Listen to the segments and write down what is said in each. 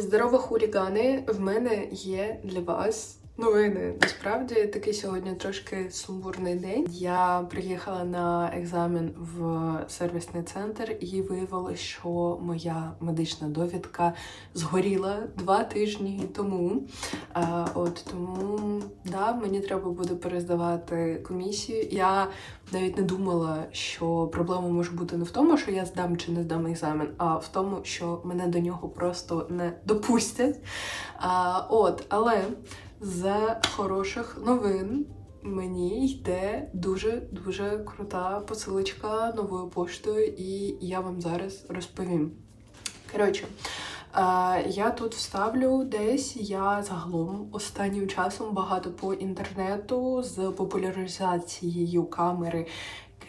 Здорово, хулігани! В мене є для вас новини. Насправді такий сьогодні трошки сумбурний день. Я приїхала на екзамен в сервісний центр і виявилося, що моя медична довідка згоріла два тижні тому. А, от тому да, мені треба буде перездавати комісію. Я навіть не думала, що проблема може бути не в тому, що я здам чи не здам екзамен, а в тому, що мене до нього просто не допустять. А, от, але з хороших новин мені йде дуже дуже крута посилочка новою поштою, і я вам зараз розповім. Коротше. Е, Я тут вставлю десь. Я загалом останнім часом багато по інтернету з популяризацією камери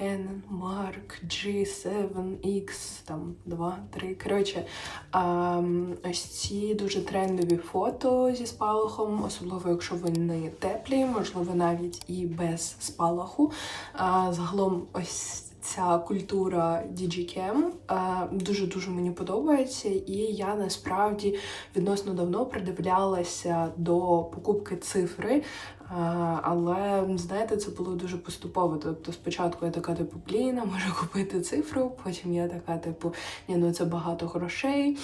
Canon Mark G7X, там 2, 3. Коротше, ем, ось ці дуже трендові фото зі спалахом, особливо якщо вони теплі, можливо, навіть і без спалаху. Е, загалом ось. Ця культура DigiCam дуже дуже мені подобається, і я насправді відносно давно придивлялася до покупки цифри. Але знаєте, це було дуже поступово. Тобто, спочатку я така, типу, блін, можу купити цифру. Потім я така, типу, ні, ну це багато грошей.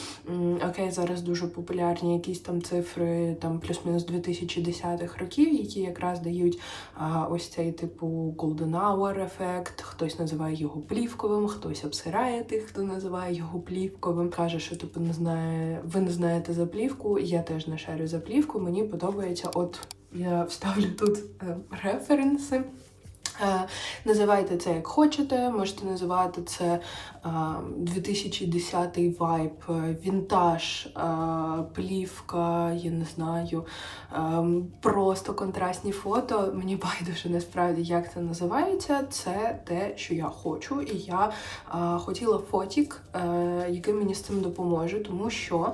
Окей, зараз дуже популярні якісь там цифри, там плюс-мінус 2010-х років, які якраз дають ось цей типу Golden Hour ефект. Хтось називає його плівковим, хтось обсирає тих, хто називає його плівковим. Каже, що типу не знає, ви не знаєте за плівку. Я теж не шарю за плівку. Мені подобається, от. Я вставлю тут е, референси. Е, називайте це як хочете, можете називати це е, 2010 вайб, е, вінтаж, е, плівка, я не знаю, е, просто контрастні фото. Мені байдуже насправді, як це називається. Це те, що я хочу. І я е, хотіла фотік, е, який мені з цим допоможе, тому що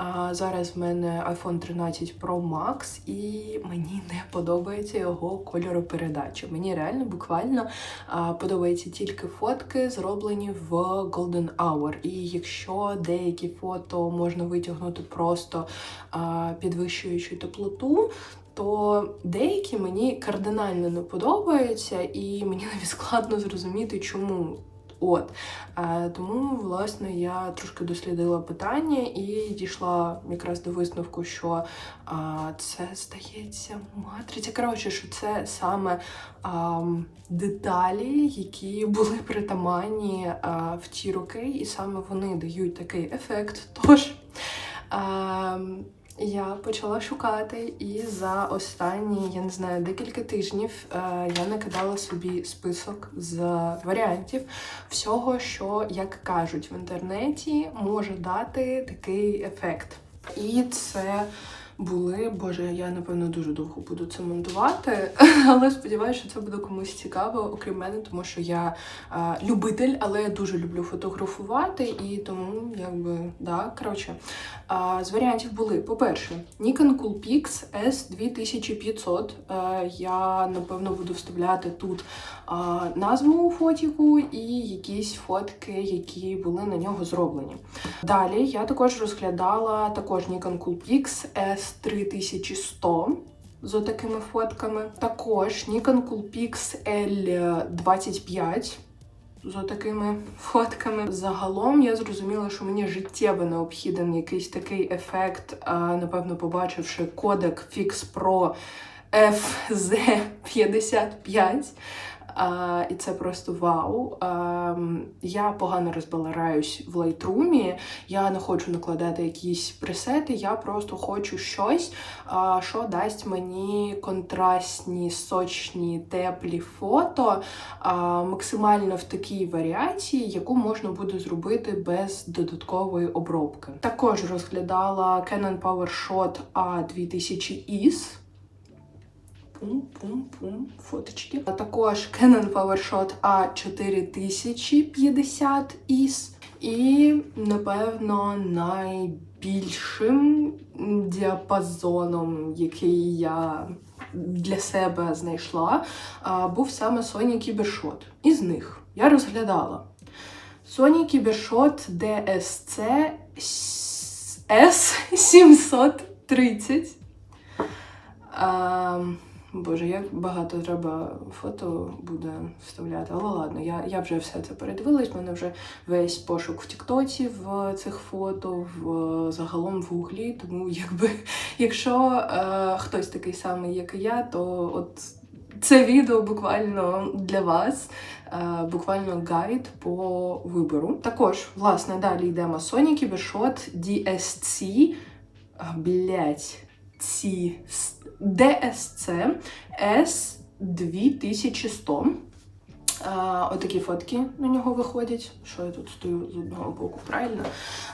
е, зараз в мене iPhone 13 Pro Max, і мені не подобається його кольоропередача. Мені реально буквально а, подобаються тільки фотки, зроблені в Golden Hour. І якщо деякі фото можна витягнути просто підвищуючи теплоту. То деякі мені кардинально не подобаються, і мені навіть складно зрозуміти, чому. От е, тому, власне, я трошки дослідила питання і дійшла якраз до висновку, що е, це здається матриця. Коротше, що це саме деталі, які були притаманні е, в ті роки, і саме вони дають такий ефект. Тож. Я почала шукати, і за останні, я не знаю, декілька тижнів е, я накидала собі список з варіантів всього, що, як кажуть в інтернеті, може дати такий ефект. І це були, боже, я напевно дуже довго буду це монтувати, але сподіваюся, що це буде комусь цікаво, окрім мене, тому що я е, любитель, але я дуже люблю фотографувати, і тому якби да, коротше. Е, з варіантів були, по-перше, Nikon Coolpix S2500. Е, я напевно буду вставляти тут е, назву фотіку і якісь фотки, які були на нього зроблені. Далі я також розглядала також Nikon Coolpix S3100 з такими фотками. Також Nikon Coolpix L25 з такими фотками. Загалом я зрозуміла, що мені життєво необхіден якийсь такий ефект, напевно, побачивши кодек Fix Pro FZ55. А, і це просто вау. А, я погано розбалараюсь в Lightroom, я не хочу накладати якісь пресети, я просто хочу щось, а, що дасть мені контрастні, сочні, теплі фото, а, максимально в такій варіації, яку можна буде зробити без додаткової обробки. Також розглядала Canon PowerShot A2000IS пум-пум-пум, фоточки. А також Canon PowerShot A4050 IS. І, напевно, найбільшим діапазоном, який я для себе знайшла, був саме Sony Cybershot. Із них я розглядала Sony Cybershot DSC S730. Боже, як багато треба фото буде вставляти. Але ладно, я, я вже все це передивилась. У мене вже весь пошук в Тіктоці в цих фото, в загалом в гуглі. Тому якби якщо е, хтось такий самий, як і я, то от це відео буквально для вас. е, Буквально гайд по вибору. Також, власне, далі йдемо Sony Cybershot DSC. Блять, ці DSC S2100. Отакі фотки на нього виходять. Що я тут стою з одного боку, правильно?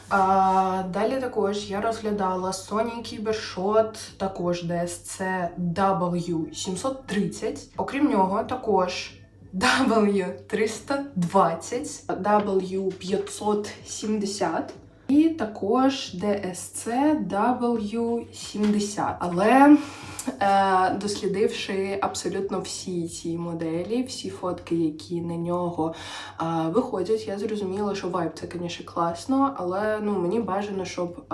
А, далі також я розглядала Sony Cybershot, також DSC W730. Окрім нього, також W320, W570 і також DSC W70. Але е, дослідивши абсолютно всі ці моделі, всі фотки, які на нього е, виходять, я зрозуміла, що вайб це, звісно, класно, але ну, мені бажано, щоб е,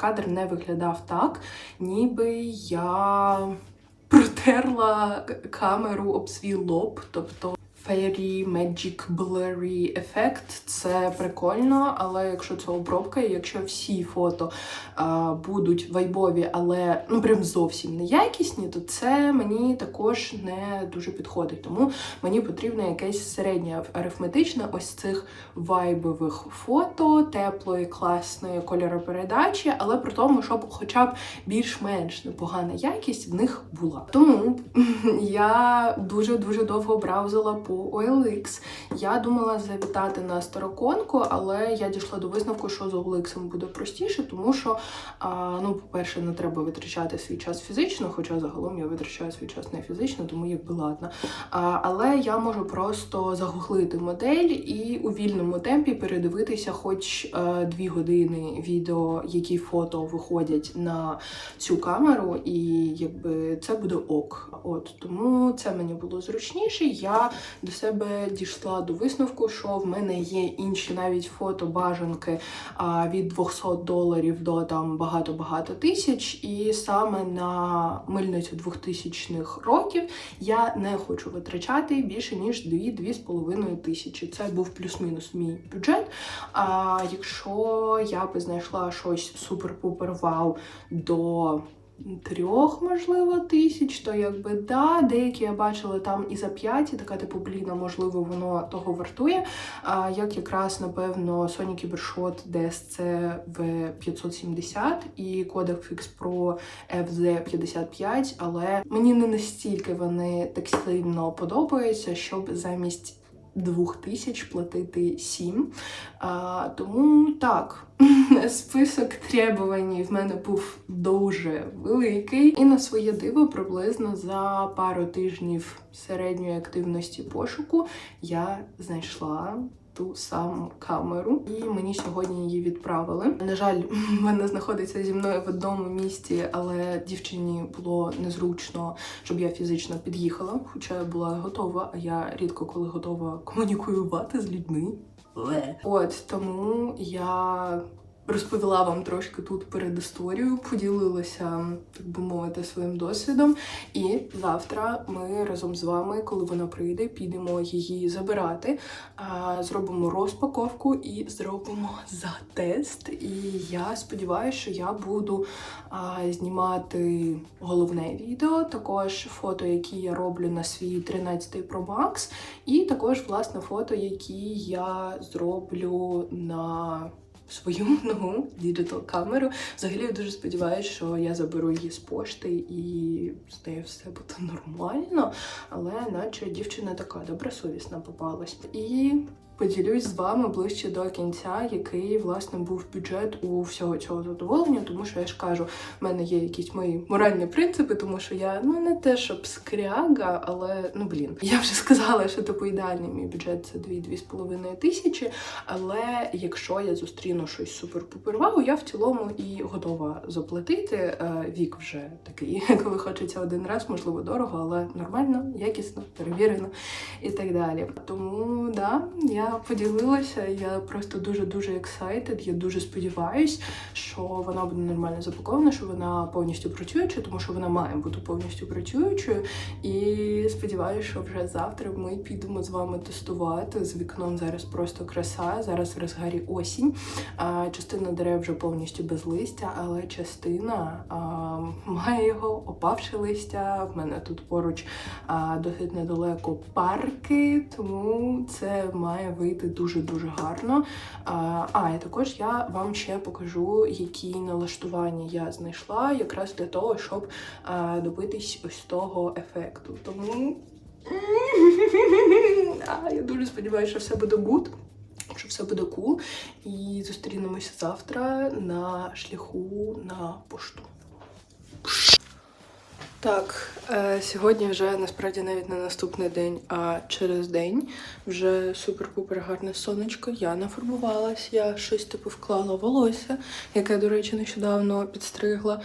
кадр не виглядав так, ніби я протерла камеру об свій лоб, тобто. Fairy Magic Blurry ефект це прикольно, але якщо це обробка, і якщо всі фото а, будуть вайбові, але ну прям зовсім не якісні, то це мені також не дуже підходить. Тому мені потрібно якесь середнє арифметичне ось цих вайбових фото, теплої, класної кольоропередачі, але при тому, щоб хоча б більш-менш непогана якість в них була. Тому я дуже дуже довго браузила по OLX. Я думала завітати на староконку, але я дійшла до висновку, що з OLX буде простіше, тому що, ну, по-перше, не треба витрачати свій час фізично, хоча загалом я витрачаю свій час не фізично, тому якби ладно. Але я можу просто загуглити модель і у вільному темпі передивитися хоч е, дві години відео, які фото виходять на цю камеру, і якби це буде ок. От тому це мені було зручніше. Я до себе дійшла до висновку, що в мене є інші навіть фото-бажанки від 200 доларів до там багато-багато тисяч. І саме на мильницю 2000-х років я не хочу витрачати більше ніж 2-2,5 тисячі. Це був плюс-мінус мій бюджет. А якщо я би знайшла щось супер-пупер вау до трьох, можливо, тисяч, то якби да, деякі я бачила там і за п'ять, і така типу, блін, можливо, воно того вартує. А як якраз, напевно, Sony Cybershot DSC V570 і Kodak Fix Pro FZ55, але мені не настільки вони так сильно подобаються, щоб замість двох тисяч платити сім. Тому так, список требувань в мене був дуже великий. І на своє диво, приблизно за пару тижнів середньої активності пошуку я знайшла. Ту саму камеру, і мені сьогодні її відправили. На жаль, вона знаходиться зі мною в одному місті, але дівчині було незручно, щоб я фізично під'їхала, хоча я була готова. А я рідко коли готова комунікувати з людьми. От тому я розповіла вам трошки тут перед історією, поділилася, так би мовити, своїм досвідом. І завтра ми разом з вами, коли вона прийде, підемо її забирати, зробимо розпаковку і зробимо затест. І я сподіваюся, що я буду знімати головне відео, також фото, які я роблю на свій 13 Pro Max, і також власне фото, які я зроблю на свою нову діджитал камеру. Взагалі я дуже сподіваюся, що я заберу її з пошти і з нею все буде нормально. Але наче дівчина така добросовісна попалась. І поділюсь з вами ближче до кінця, який власне був бюджет у всього цього задоволення, тому що я ж кажу, в мене є якісь мої моральні принципи, тому що я ну не те, щоб скряга, але ну блін, я вже сказала, що типу ідеальний мій бюджет це 2-2,5 тисячі. Але якщо я зустріну щось супер-пупер вау, я в цілому і готова заплатити. Е, Вік вже такий, коли хочеться один раз, можливо, дорого, але нормально, якісно, перевірено і так далі. Тому да, я поділилася. Я просто дуже-дуже excited. Я дуже сподіваюсь, що вона буде нормально запакована, що вона повністю працююча, тому що вона має бути повністю працюючою. І сподіваюся, що вже завтра ми підемо з вами тестувати. З вікном зараз просто краса. Зараз в розгарі осінь. Частина дерев вже повністю без листя, але частина має його опавши листя. В мене тут поруч досить недалеко парки, тому це має вийти дуже-дуже гарно. А, і також я вам ще покажу, які налаштування я знайшла, якраз для того, щоб добитись ось того ефекту. Тому а, я дуже сподіваюся, що все буде гуд. Що все буде кул, і зустрінемося завтра на шляху на пошту. Так, е, сьогодні вже насправді навіть не наступний день, а через день вже супер-пупер гарне сонечко. Я нафарбувалась, я щось типу вклала волосся, яке, до речі, нещодавно підстригла.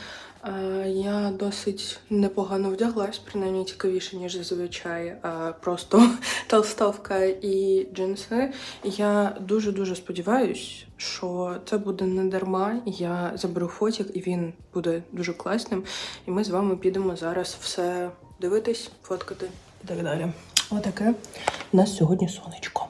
Е, я досить непогано вдяглась, принаймні цікавіше, ніж зазвичай. е, Просто толстовка і джинси. Я дуже-дуже сподіваюсь, що це буде не дарма. Я заберу фотик, і він буде дуже класним. І ми з вами підемо зараз все дивитись, фоткати і так далі. Отаке у нас сьогодні сонечко.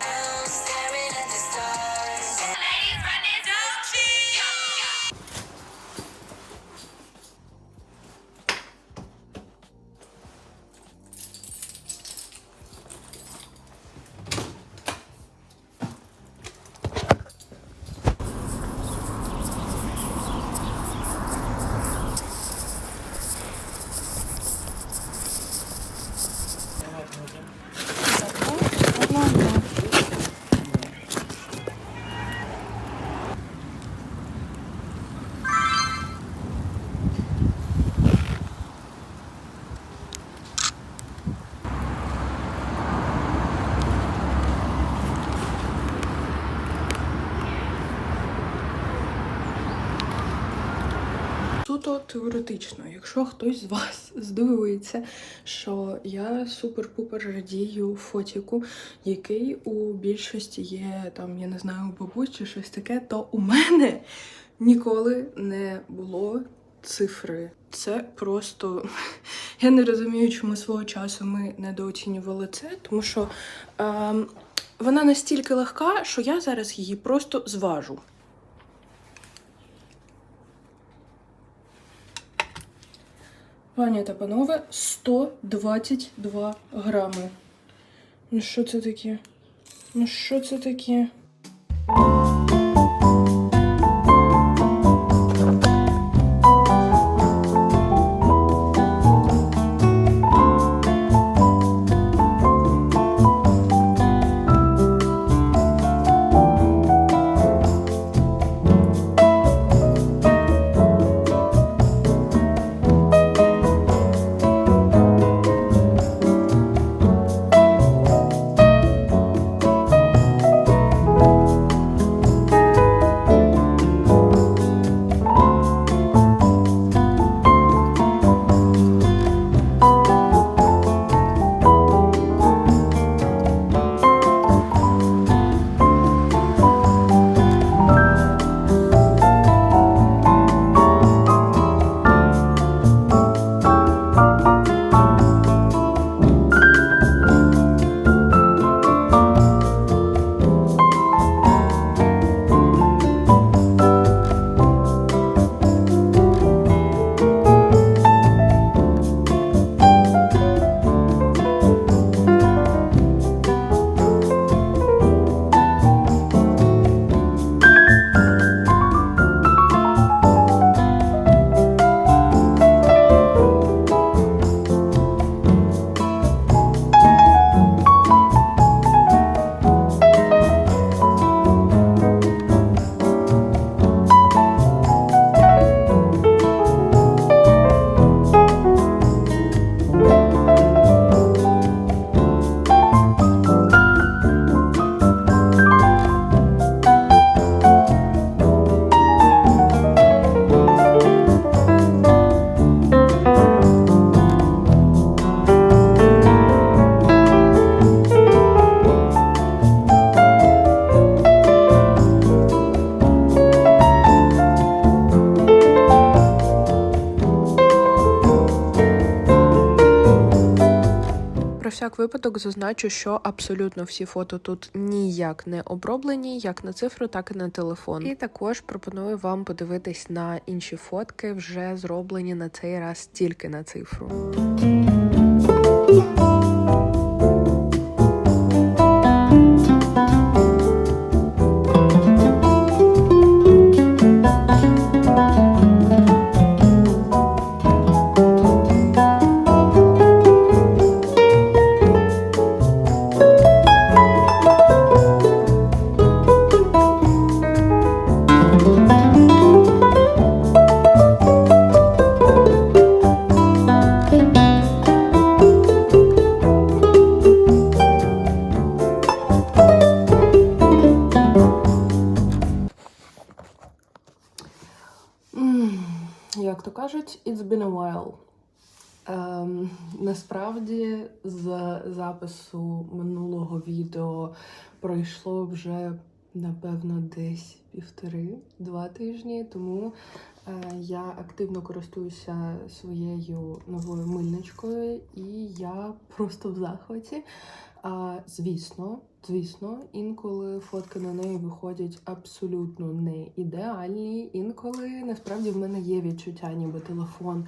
Суто теоретично, якщо хтось з вас здивується, що я супер-пупер радію фотіку, який у більшості є там, я не знаю, бабусь чи щось таке, то у мене ніколи не було цифри. Це просто я не розумію, чому свого часу ми недооцінювали це, тому що ем, вона настільки легка, що я зараз її просто зважу. Пані та панове, 122 грами. Ну що це таке? Ну що це таке? Випадок зазначу, що абсолютно всі фото тут ніяк не оброблені, як на цифру, так і на телефон. І також пропоную вам подивитись на інші фотки, вже зроблені на цей раз тільки на цифру. Кажуть, it's been a while. Ем, насправді, з запису минулого відео пройшло вже, напевно, десь півтори-два тижні, тому е, я активно користуюся своєю новою мильничкою, і я просто в захваті. А, звісно, звісно, інколи фотки на неї виходять абсолютно не ідеальні. Інколи насправді в мене є відчуття, ніби телефон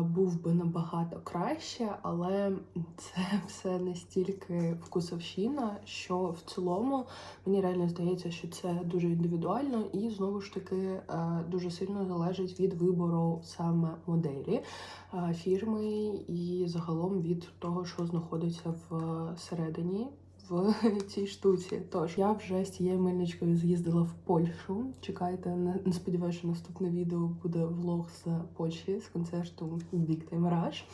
був би набагато краще, але це все настільки вкусовщина, що в цілому мені реально здається, що це дуже індивідуально і знову ж таки е, дуже сильно залежить від вибору саме моделі е, фірми і загалом від того, що знаходиться всередині. В цій штуці. Тож я вже з цією мильничкою з'їздила в Польщу. Чекайте, не, не сподіваюся, що наступне відео буде влог з Польщі, з концерту Big Time Rush.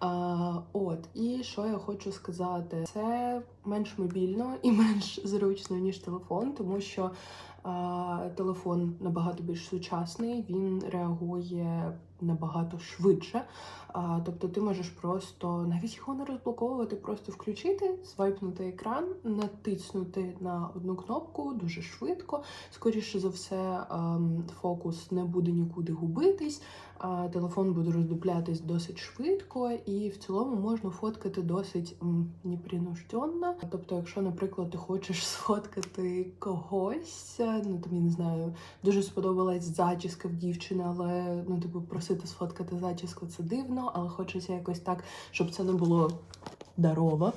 А, от, і що я хочу сказати, це менш мобільно і менш зручно, ніж телефон, тому що а, телефон набагато більш сучасний, він реагує набагато швидше. А, тобто ти можеш просто навіть його не розблоковувати, просто включити, свайпнути екран, натиснути на одну кнопку дуже швидко. Скоріше за все, ем, фокус не буде нікуди губитись, телефон буде роздуплятись досить швидко, і в цілому можна фоткати досить непринужденно. Тобто, якщо, наприклад, ти хочеш сфоткати когось, е, ну тобі не знаю, дуже сподобалась зачіска в дівчини, але ну, типу, просити сфоткати зачіску це дивно, але хочеться якось так, щоб це не було дарово.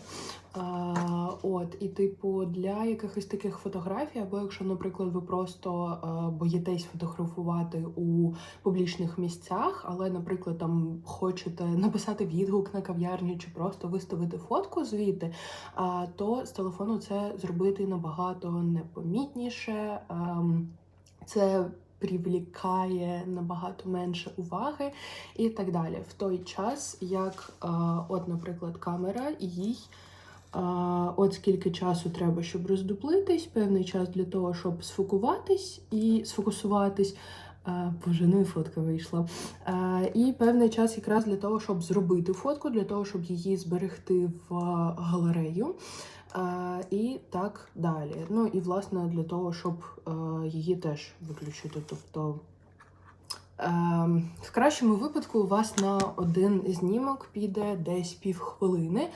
А, от, і, типу, для якихось таких фотографій, або якщо, наприклад, ви просто а, боїтесь фотографувати у публічних місцях, але, наприклад, там хочете написати відгук на кав'ярню чи просто виставити фотку звідти, а, то з телефону це зробити набагато непомітніше. Ем, це привлікає набагато менше уваги і так далі. В той час, як, е, от, наприклад, камера, їй е, от скільки часу треба, щоб роздуплитись, певний час для того, щоб сфокуватись і сфокусуватись. Боже, ну і фотка вийшла. І певний час якраз для того, щоб зробити фотку, для того, щоб її зберегти в галерею. І так далі. Ну і власне для того, щоб її теж виключити. Тобто в кращому випадку у вас на один знімок піде десь півхвилини, е,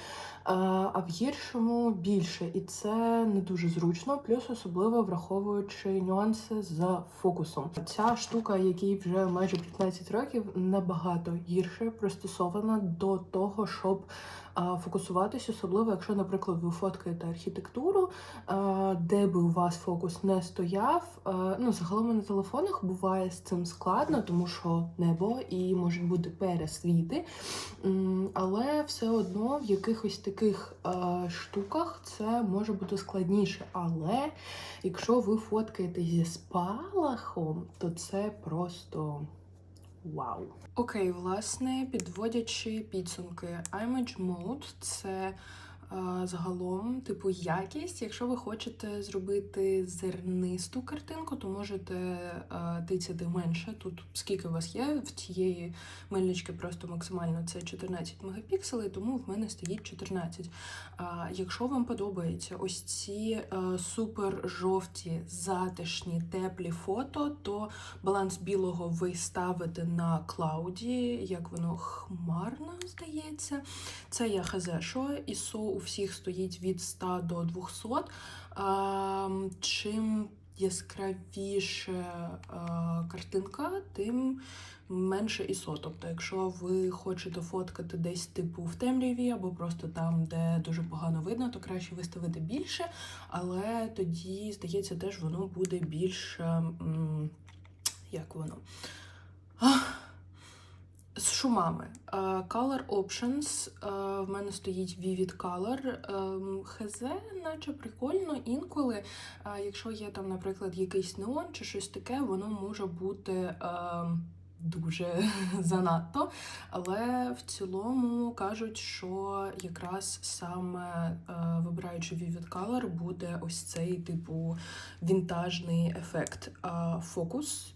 а в гіршому більше. І це не дуже зручно, плюс особливо враховуючи нюанси з фокусом. Ця штука, якій вже майже 15 років, набагато гірше пристосована до того, щоб фокусуватись, особливо якщо, наприклад, ви фоткаєте архітектуру, де би у вас фокус не стояв. Ну, загалом на телефонах буває з цим складно, тому що небо і можуть бути пересвіти. Але все одно в якихось таких штуках це може бути складніше. Але якщо ви фоткаєте зі спалахом, то це просто. Вау. Окей, власне, підводячи підсумки, Image Mode – це Загалом, типу, якість. Якщо ви хочете зробити зернисту картинку, то можете тицяти менше. Тут скільки у вас є в цієї мильнички, просто максимально це 14 мегапікселей, тому в мене стоїть 14. А якщо вам подобаються ось ці супер жовті, затишні, теплі фото, то баланс білого ви ставите на клауді, як воно хмарно здається. Це я хазешо, ISO у всіх стоїть від 100 до 200. Чим яскравіше картинка, тим менше ISO. Тобто, якщо ви хочете фоткати десь типу в темряві або просто там, де дуже погано видно, то краще виставити більше, але тоді, здається, теж воно буде більш. Як воно? З шумами. Е, Color Options. е, В мене стоїть Vivid Color. Ем, ХЗ, наче прикольно. Інколи, е, якщо є там, наприклад, якийсь неон чи щось таке, воно може бути. ем, Дуже занадто, але в цілому кажуть, що якраз саме вибираючи Vivid Color буде ось цей типу вінтажний ефект. Фокус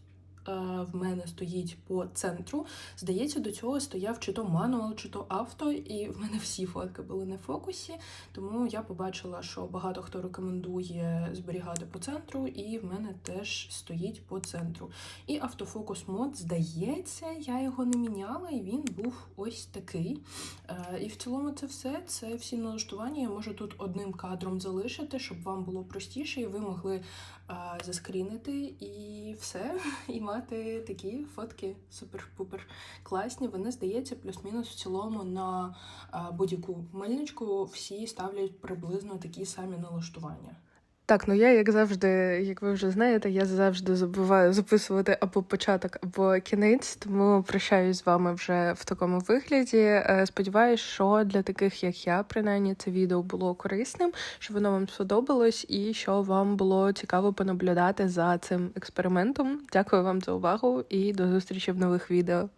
в мене стоїть по центру. Здається, до цього стояв чи то мануал, чи то авто, і в мене всі фотки були на фокусі. Тому я побачила, що багато хто рекомендує зберігати по центру, і в мене теж стоїть по центру. І автофокус мод, здається, я його не міняла, і він був ось такий. Е, І в цілому це все. Це всі налаштування. Я можу тут одним кадром залишити, щоб вам було простіше, і ви могли е, заскрінити і все, і мати такі фотки супер-пупер класні. Вони, здається, плюс-мінус в цілому на е, будь-яку мильничку всі ставлять приблизно такі самі налаштування. Так, ну я, як завжди, як ви вже знаєте, я завжди забуваю записувати або початок, або кінець, тому прощаюсь з вами вже в такому вигляді. Е, Сподіваюсь, що для таких, як я, принаймні, це відео було корисним, що воно вам сподобалось і що вам було цікаво понаблюдати за цим експериментом. Дякую вам за увагу і до зустрічі в нових відео.